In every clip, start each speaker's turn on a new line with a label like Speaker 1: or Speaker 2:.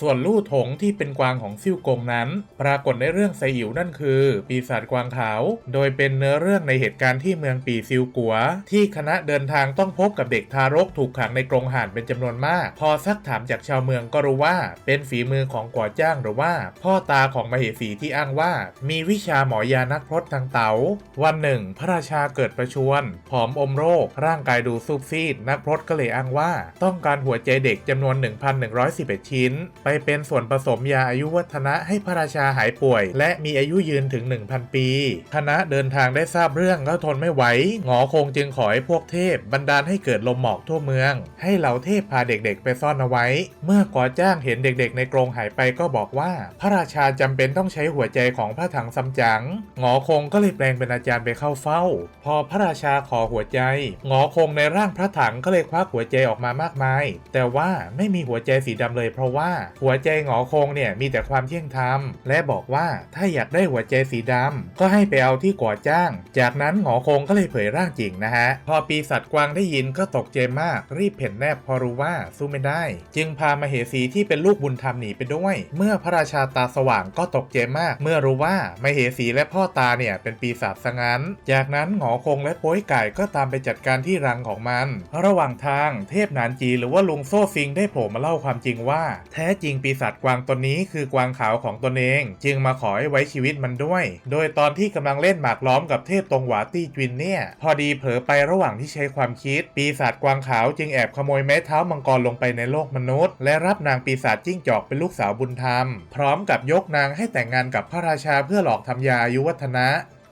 Speaker 1: ส่วนลู่ถงที่เป็นกวางของซิ่วกงนั้น ปรากฏในเรื่องไซอิ๋วนั่นคือ ปีศาจกวางขาว โดยเป็นเนื้อเรื่องในเหตุการณ์ที่เมืองปีซิวกัว ที่คณะเดินทางต้องพบกับเด็กทารกถูกขังในกรงห่านเป็นจำนวนมาก พอซักถามจากชาวเมืองก็รู้ว่า เป็นฝีมือของกัวจ้างหรือว่า พ่อตาของมเหสีที่อ้างว่า มีวิชาหมอยานักพรตทางเตา๋าวันหนึ่ง พระราชาเกิดประชวรผอมอมโรค ร่างกายดูซูบซีดนักพรตก็เลยอ้างว่า ต้องการหัวใจเด็กจำนวน 1,111 ชิ้น ไปเป็นส่วนผสมยาอายุวัฒนะให้พระราชาหายป่วย และมีอายุยืนถึง 1,000 ปี คณะเดินทางได้ทราบเรื่องก็ทนไม่ไหวหงอคงจึงขอให้พวกเทพบันดาลให้เกิดลมหมอกทั่วเมือง ให้เหล่าเทพพาเด็กๆ ไปซ่อนเอาไว้ เมื่อก่อจ้างเห็นเด็กๆ ในกรงหายไปก็บอกว่า พระราชาจำเป็นต้องใช้หัวใจของพระถังซัมจั๋งหงอคงก็เลยแปลงเป็นอาจารย์ไปเข้าเฝ้า พอพระราชาขอหัวใจหงอคงในร่างพระถังก็เลยควักหัวใจออกมามากมาย แต่ว่าไม่มีหัวใจสีดำเลยเพราะว่าหัวใจหงอคงเนี่ยมีแต่ความเที่ยงธรรม และบอกว่าถ้าอยากได้หัวใจสีดำก็ให้ไปเอาที่ก่อจ้าง จากนั้นหงอคงก็เลยเผยร่างจริงนะฮะ พอปีศาจกวางได้ยินก็ตกใจมาก รีบเพ่นแนบพอรู้ว่าสู้ไม่ได้ จึงพามาเหสีที่เป็นลูกบุญธรรมหนีไปด้วย เมื่อพระราชาตาสว่างก็ตกใจมาก เมื่อรู้ว่ามาเหสีและพ่อตาเนี่ยเป็นปีศาจซะงั้น จากนั้นหงอคงและโป้ยไก่ก็ตามไปจัดการที่รังของมัน ระหว่างทางเทพนานจีหรือว่าลุงโซ่ซิงได้โผล่มาเล่าความจริงว่า แท้จริงปีศาจกวางตนนี้คือกวางขาวของตนเอง จึงมาขอให้ไว้ชีวิตมันด้วย โดยตอนที่กำลังเล่นหมากล้อมกับเทพตรงหวาตี้จวินเนี่ยพอดีเผลอไประหว่างที่ใช้ความคิด ปีศาจกวางขาวจึงแอบขโมยไม้เท้ามังกรลงไปในโลกมนุษย์ และรับนางปีศาจจิ้งจอกเป็นลูกสาวบุญธรรม พร้อมกับยกนางให้แต่งงานกับพระราชาเพื่อหลอกทำยาอายุวัฒนะ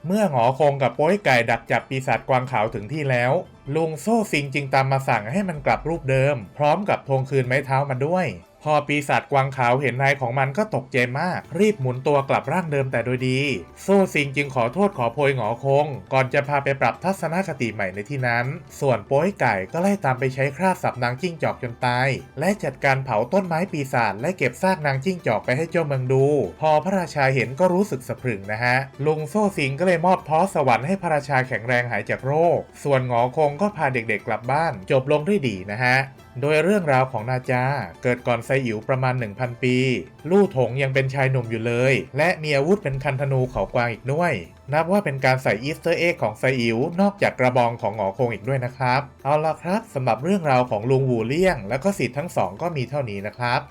Speaker 1: เมื่อหงอคงกับโป้ยไก่ดักจับปีศาจกวางขาวถึงที่แล้วลุงโซ่ซิงจึงตามมาสั่งให้มันกลับรูปเดิม พร้อมกับทวงคืนไม้เท้ามันด้วย อปีศาจกวางขาวเห็นนายของมันก็ตกใจมาก รีบหมุนตัวกลับร่างเดิมแต่โดยดี โซ่ซิงจึงขอโทษขอโพยหงอคง ก่อนจะพาไปปรับทัศนคติใหม่ในที่นั้น ส่วนโป้ยไก่ก็ไล่ตามไปใช้คราดสับนางจิ้งจอกจนตาย และจัดการเผาต้นไม้ปีศาจและเก็บซากนางจิ้งจอกไปให้เจ้าเมืองดู พอพระราชาเห็นก็รู้สึกสะพรึงนะฮะลุงโซ่ซิงก็เลยมอบท้อสวรรค์ให้พระราชาแข็งแรงหายจากโรค ส่วนหงอคงก็พาเด็กๆกลับบ้าน จบลงด้วยดีนะฮะ โดยเรื่องราวของนาจาเกิดก่อนไซอิ๋วประมาณ 1,000 ปี ลู่ถงยังเป็นชายหนุ่มอยู่เลย และมีอาวุธเป็นคันธนูเขากวางอีกด้วย นับว่าเป็นการใส่อีสเตอร์เอ็กของไซอิ๋วนอกจากกระบองของหงอคงอีกด้วยนะครับ เอาละครับสำหรับเรื่องราวของลุงวูเลี่ยง และก็สิทธิ์ทั้งสองก็มีเท่านี้นะครับ